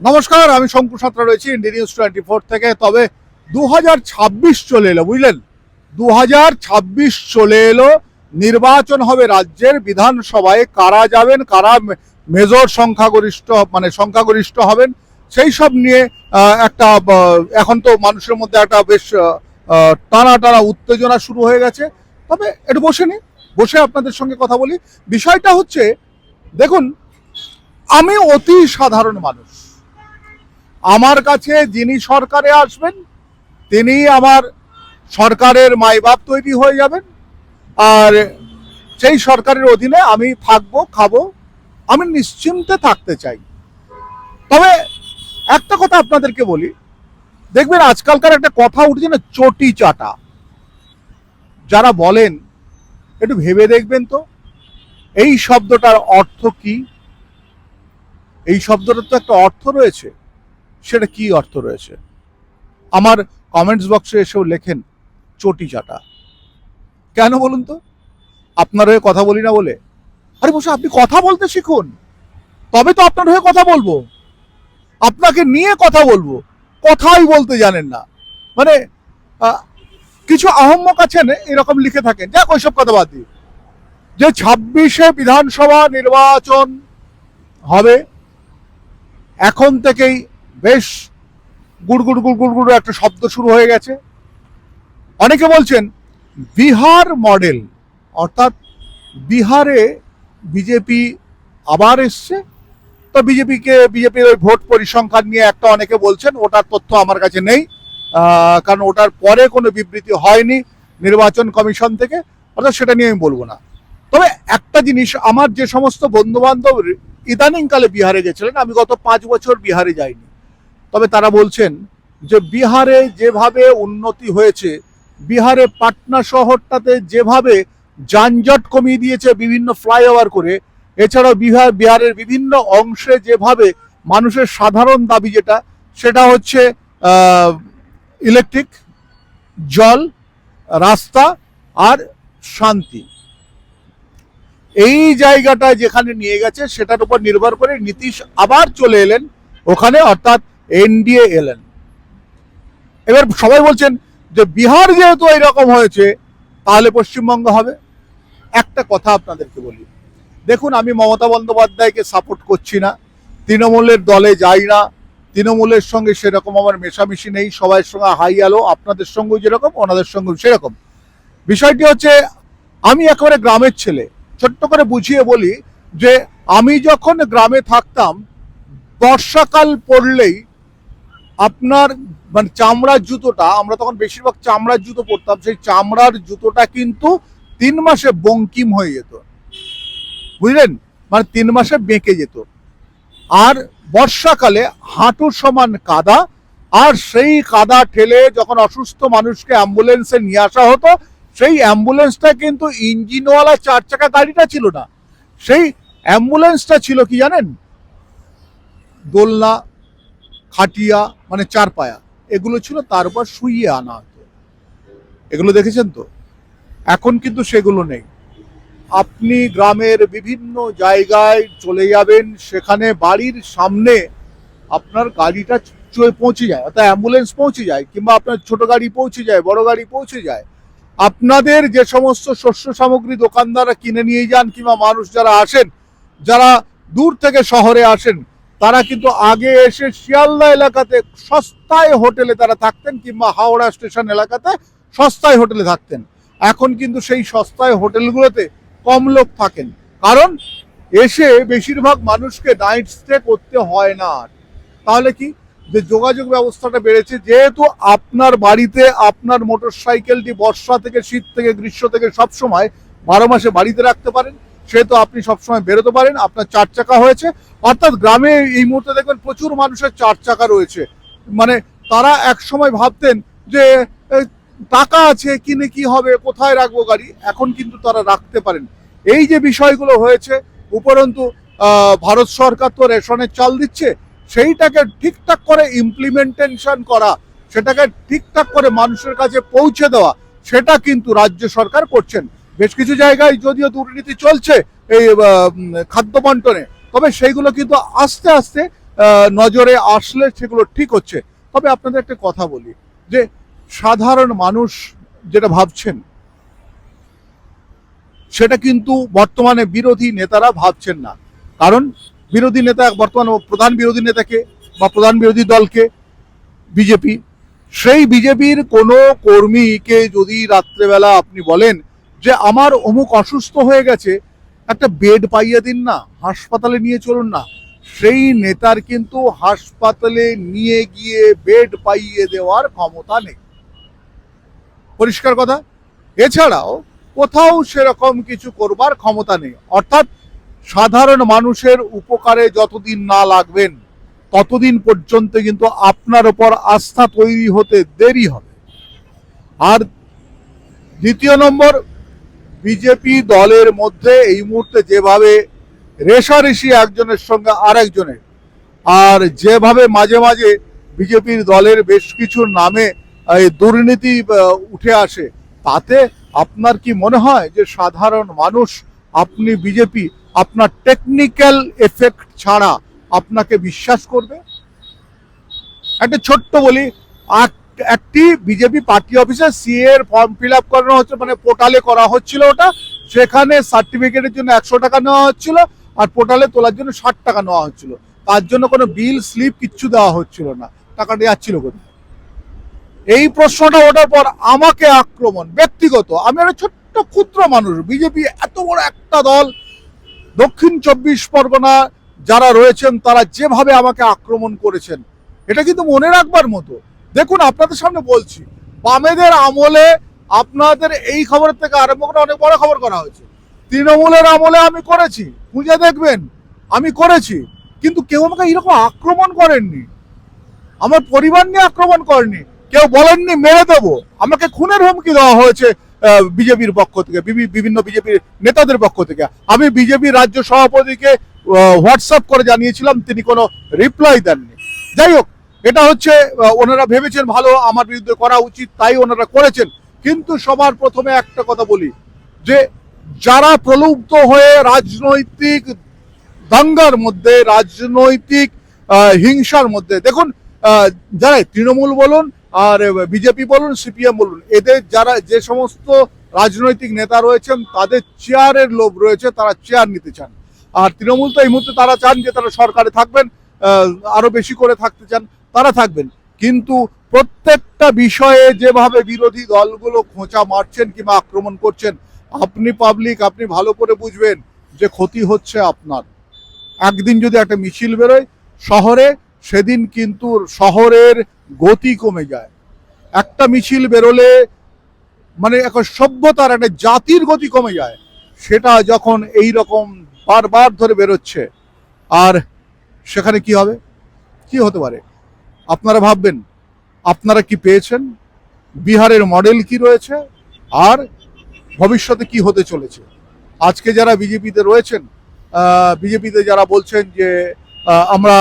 নমস্কার, আমি শঙ্কু সাঁতরা রয়েছি ইন্ডিয়া নিউজ টোয়েন্টি ফোর থেকে। তবে দু হাজার ছাব্বিশ চলে এলো, বুঝলেন? দু হাজার ছাব্বিশ চলে এলো, নির্বাচন হবে রাজ্যের বিধানসভায়। কারা যাবেন, কারা মেজর সংখ্যাগরিষ্ঠ মানে সংখ্যাগরিষ্ঠ হবেন, সেই সব নিয়ে একটা এখন তো মানুষের মধ্যে একটা বেশ টানা টানা উত্তেজনা শুরু হয়ে গেছে। তবে একটু বসে নি বসে আপনাদের সঙ্গে কথা বলি। বিষয়টা হচ্ছে, দেখুন, আমি অতি সাধারণ মানুষ। আমার কাছে যিনি সরকারে আসবেন, তিনি আমার সরকারের মাইবাপ তৈরি হয়ে যাবেন। আর সেই সরকারের অধীনে আমি থাকব, খাব, আমি নিশ্চিন্তে থাকতে চাই। তবে একটা কথা আপনাদেরকে বলি, দেখবেন আজকালকার একটা কথা উঠছে না, চটি চাটা। যারা বলেন, একটু ভেবে দেখবেন তো, এই শব্দটার অর্থ কি? এই শব্দটার তো একটা অর্থ রয়েছে। সেটা কি অর্থ রয়েছে? আমার কমেন্টস বক্সে এসেও লেখেন চটি চাটা। কেন বলুন তো? আপনার হয়ে কথা বলি না বলে? আরে বসে, আপনি কথা বলতে শিখুন। তবে তো আপনার হয়ে কথা বলব। আপনাকে নিয়ে কথা বলব। কথাই বলতে জানেন না। মানে কিছু আহম্মক আছেন, এরকম লিখে থাকেন। যাক, ওইসব কথা বাদ যে ছাব্বিশে বিধানসভা নির্বাচন হবে, এখন থেকেই বেশ গুড়গুড় গুড়গুড় গুড় একটা শব্দ শুরু হয়ে গেছে। অনেকে বলছেন, বিহার মডেল, অর্থাৎ বিহারে বিজেপি আবার এসছে। তো বিজেপিকে, বিজেপির ওই ভোট পরিসংখ্যান নিয়ে একটা অনেকে বলছেন, ওটার তথ্য আমার কাছে নেই। কারণ ওটার পরে কোনো বিবৃতি হয়নি নির্বাচন কমিশন থেকে, অর্থাৎ সেটা নিয়ে আমি বলব না। তবে একটা জিনিস, আমার যে সমস্ত বন্ধু বান্ধব ইদানিংকালে বিহারে গেছিলেন, আমি গত পাঁচ বছর বিহারে যাইনি। তবে তারা বলছেন যে বিহারে যেভাবে উন্নতি হয়েছে, বিহারে পাটনা শহরটাতে যেভাবে যানজট কমিয়ে দিয়েছে বিভিন্ন ফ্লাইওভার করে, এছাড়াও বিহার, বিহারের বিভিন্ন অংশে যেভাবে মানুষের সাধারণ দাবি যেটা, সেটা হচ্ছে ইলেকট্রিক, জল, রাস্তা আর শান্তি। এই জায়গাটা যেখানে নিয়ে গেছে সেটার উপর নির্ভর করে নীতিশ আবার চলে এলেন ওখানে, অর্থাৎ এনডিএ এলেন। এবার সবাই বলছেন যে বিহার যেহেতু এরকম হয়েছে, তাহলে পশ্চিমবঙ্গ হবে। একটা কথা আপনাদেরকে বলি। দেখুন, আমি মমতা বন্দ্যোপাধ্যায়কে সাপোর্ট করছি না। তৃণমূলের দলে যাই না। তৃণমূলের সঙ্গে সেরকম আমার মেশামেশি নেই। সবার সঙ্গে হাই আলো, আপনাদের সঙ্গেও যেরকম, ওনাদের সঙ্গেও সেরকম। বিষয়টি হচ্ছে, আমি একেবারে গ্রামের ছেলে। ছোট্ট করে বুঝিয়ে বলি যে, আমি যখন গ্রামে থাকতাম, বর্ষাকাল পড়লেই আপনার মানে চামড়ার জুতোটা, আমরা তখন বেশিরভাগ চামড়ার জুতো পরতাম, সেই চামড়ার জুতোটা কিন্তু তিন মাসে বঙ্কিম হয়ে যেত। বুঝলেন? মানে তিন মাসে বেঁকে যেত। আর বর্ষাকালে হাঁটুর সমান কাদা, আর সেই কাদা ঠেলে যখন অসুস্থ মানুষকে অ্যাম্বুলেন্সে নিয়ে আসা হতো, সেই অ্যাম্বুলেন্সটা কিন্তু ইঞ্জিনওয়ালা চার চাকা গাড়িটা ছিল না। সেই অ্যাম্বুলেন্সটা ছিল কি জানেন? দোলনা খাটিয়া মানে চার পায়া এগুলো ছিল তার উপর শুইয়ে আনা হতো। এগুলো দেখেছেন তো? এখন কিন্তু সেগুলো নেই। আপনি গ্রামের বিভিন্ন জায়গায় চলে যাবেন, সেখানে বাড়ির সামনে আপনার গাড়িটা পৌঁছে যায়, অর্থাৎ অ্যাম্বুলেন্স পৌঁছে যায়, কিংবা আপনার ছোট গাড়ি পৌঁছে যায়, বড় গাড়ি পৌঁছে যায়। আপনাদের যে সমস্ত শস্য সামগ্রী দোকানদাররা কিনে নিয়ে যান, কিংবা মানুষ যারা আসেন, যারা দূর থেকে শহরে আসেন তারা কিন্তু আগে এসে শিয়ালদা এলাকাতে সস্তায় হোটেলে তারা থাকতেন কিংবা হাওড়া স্টেশন এলাকাতে সস্তায় হোটেলে থাকতেন। এখন কিন্তু সেই সস্তায় হোটেলগুলোতে কম লোক থাকেন। কারণ এসে বেশিরভাগ মানুষকে নাইট স্টে করতে হয় না। তাহলে কি? যে যোগাযোগ ব্যবস্থাটা বেড়েছে, যেহেতু আপনার বাড়িতে আপনার মোটর সাইকেলটি বর্ষা থেকে শীত থেকে গ্রীষ্ম থেকে সব সময় বারো মাসে বাড়িতে রাখতে পারেন সেহেতু আপনি সবসময় বেরোতে পারেন, আপনার চার চাকা হয়েছে। অর্থাৎ গ্রামে এই মুহূর্তে দেখবেন প্রচুর মানুষের চার চাকা রয়েছে। মানে তারা এক সময় ভাবতেন যে টাকা আছে কিনে কি হবে, কোথায় রাখব গাড়ি? এখন কিন্তু তারা রাখতে পারেন। এই যে বিষয়গুলো হয়েছে, উপরন্তু ভারত সরকার তো রেশনের চাল দিচ্ছে, সেইটাকে ঠিকঠাক করে ইমপ্লিমেন্টেশন করা, সেটাকে ঠিকঠাক করে মানুষের কাছে পৌঁছে দেওয়া, সেটা কিন্তু রাজ্য সরকার করছেন। বেশ কিছু জায়গায় যদিও দুর্নীতি চলছে এই খাদ্য বন্টনে, তবে সেইগুলো কিন্তু আস্তে আস্তে নজরে আসলে সেগুলো ঠিক হচ্ছে। তবে আপনাদের একটা কথা বলি, যে সাধারণ মানুষ যেটা ভাবছেন, সেটা কিন্তু বর্তমানে বিরোধী নেতারা ভাবছেন না। কারণ বিরোধী নেতা, বর্তমানে প্রধান বিরোধী নেতাকে বা প্রধান বিরোধী দলকে, বিজেপি, সেই বিজেপির কোনো কর্মীকে যদি রাত্রেবেলা আপনি বলেন যে আমার অমুক অসুস্থ হয়ে গেছে, একটা বেড পাইয়ে দিন না, হাসপাতালে নিয়ে চলুন না। সেই নেতার কিন্তু হাসপাতালে নিয়ে গিয়ে বেড পাইয়ে দেওয়ার ক্ষমতা নেই। পরিষ্কার কথা? এছাড়াও কোথাও সেরকম কিছু করবার ক্ষমতা নেই। অর্থাৎ সাধারণ মানুষের উপকারে যতদিন না লাগবেন, ততদিন পর্যন্ত কিন্তু আপনার ওপর আস্থা তৈরি হতে দেরি হবে। আর দ্বিতীয় নম্বর বিজেপি দলের মধ্যে এই মুহূর্তে যেভাবে রেশারেশি একজনের সঙ্গে আরেকজনের, আর যেভাবে মাঝে মাঝে বিজেপির দলের বেশ কিছু নামে দুর্নীতি উঠে আসে, তাতে আপনার কি মনে হয় যে সাধারণ মানুষ, আপনি বিজেপি, আপনার টেকনিক্যাল এফেক্ট ছাড়া আপনাকে বিশ্বাস করবে? একটা ছোট্ট বলি আক- একটি বিজেপি পার্টি অফিসে সিএ এর ফর্ম ফিল আপ করানো হচ্ছে মানে পোর্টালে করা হচ্ছিল ওটা। সেখানে সার্টিফিকেটের জন্য একশো টাকা নেওয়া হচ্ছিল আর পোর্টালে তোলার জন্য ষাট টাকা নেওয়া হচ্ছিল। তার জন্য কোনো বিল স্লিপ কিচ্ছু দেওয়া হচ্ছিল না। টাকাটা যাচ্ছিল কোথায়? এই প্রশ্নটা ওঠার পর আমাকে আক্রমণ, ব্যক্তিগত। আমি একটা ছোট্ট ক্ষুদ্র মানুষ, বিজেপি এত বড় একটা দল। দক্ষিণ চব্বিশ পরগনা যারা রয়েছেন, তারা যেভাবে আমাকে আক্রমণ করেছেন, এটা কিন্তু মনে রাখবার মতো। দেখুন, আপনাদের সামনে বলছি, বামেদের আমলে আপনাদের এই খবরের থেকে আরম্ভ করে অনেক বড় খবর করা হয়েছে। তৃণমূলের আমলে আমি করেছি, খুঁজে দেখবেন, আমি করেছি, কিন্তু কেউ আমাকে এরকম আক্রমণ করেননি। আমার পরিবার নিয়ে আক্রমণ করেনি কেউ বলেননি, মেরে দেবো। আমাকে খুনের হুমকি দেওয়া হয়েছে বিজেপির পক্ষ থেকে, বিভি- বিভিন্ন বিজেপির নেতাদের পক্ষ থেকে। আমি বিজেপির রাজ্য সভাপতিকে হোয়াটসঅ্যাপ করে জানিয়েছিলাম, তিনি কোনো রিপ্লাই দেননি। যাই হোক এটা হচ্ছে ওনারা ভেবেছেন ভালো আমার বিরুদ্ধে করা উচিত তাই ওনারা করেছেন। কিন্তু সবার প্রথমে একটা কথা বলি যে যারা প্রলুব্ধ হয়ে রাজনৈতিক দাঙ্গার মধ্যে রাজনৈতিক হিংসার মধ্যে দেখুন যারা তৃণমূল বলুন আর বিজেপি বলুন সিপিএম বলুন এদের যারা যে সমস্ত রাজনৈতিক নেতা রয়েছেন তাদের চেয়ারের লোভ রয়েছে তারা চেয়ার নিতে চান। আর তৃণমূল তো এই মুহূর্তে তারা চান যে তারা সরকারে থাকবেন আহ, আরও বেশি করে থাকতে চান। তারা থাকবেন। কিন্তু প্রত্যেকটা বিষয়ে যেভাবে বিরোধী দলগুলো খোঁচা মারছেন কিংবা আক্রমণ করছেন, আপনি পাবলিক আপনি ভালো করে বুঝবেন যে ক্ষতি হচ্ছে আপনার। একদিন যদি একটা মিছিল বেরোয়, শহরে সেদিন কিন্তু শহরের গতি কমে যায়। একটা মিছিল বেরোলে মানে এখন সভ্যতার, একটা জাতির গতি কমে যায়। সেটা যখন এই রকম বারবার ধরে বেরোচ্ছে, আর সেখানে কি হবে? কি হতে পারে? আপনারা ভাববেন, আপনারা কি পেয়েছেন? বিহারের মডেল কি রয়েছে? আর ভবিষ্যতে কি হতে চলেছে? আজকে যারা বিজেপিতে রয়েছেন বিজেপিতে যারা বলছেন যে আমরা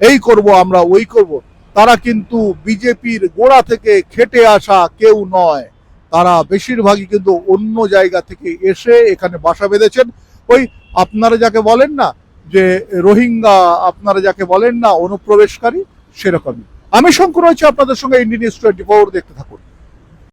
এই করব, আমরা ওই করব, তারা কিন্তু বিজেপির গোড়া থেকে খেটে আসা কেউ নয়। তারা বেশিরভাগই কিন্তু অন্য জায়গা থেকে এসে এখানে বাসা বেঁধেছেন। ওই আপনারা যাকে বলেন না, যে রোহিঙ্গা আপনারা যাকে বলেন না, অনুপ্রবেশকারী সেরকমই। আমি শঙ্কর রয়েছে আপনাদের সঙ্গে ইন্ডিয়ান নিউজ টোয়েন্টি ফোর দেখতে থাকুন।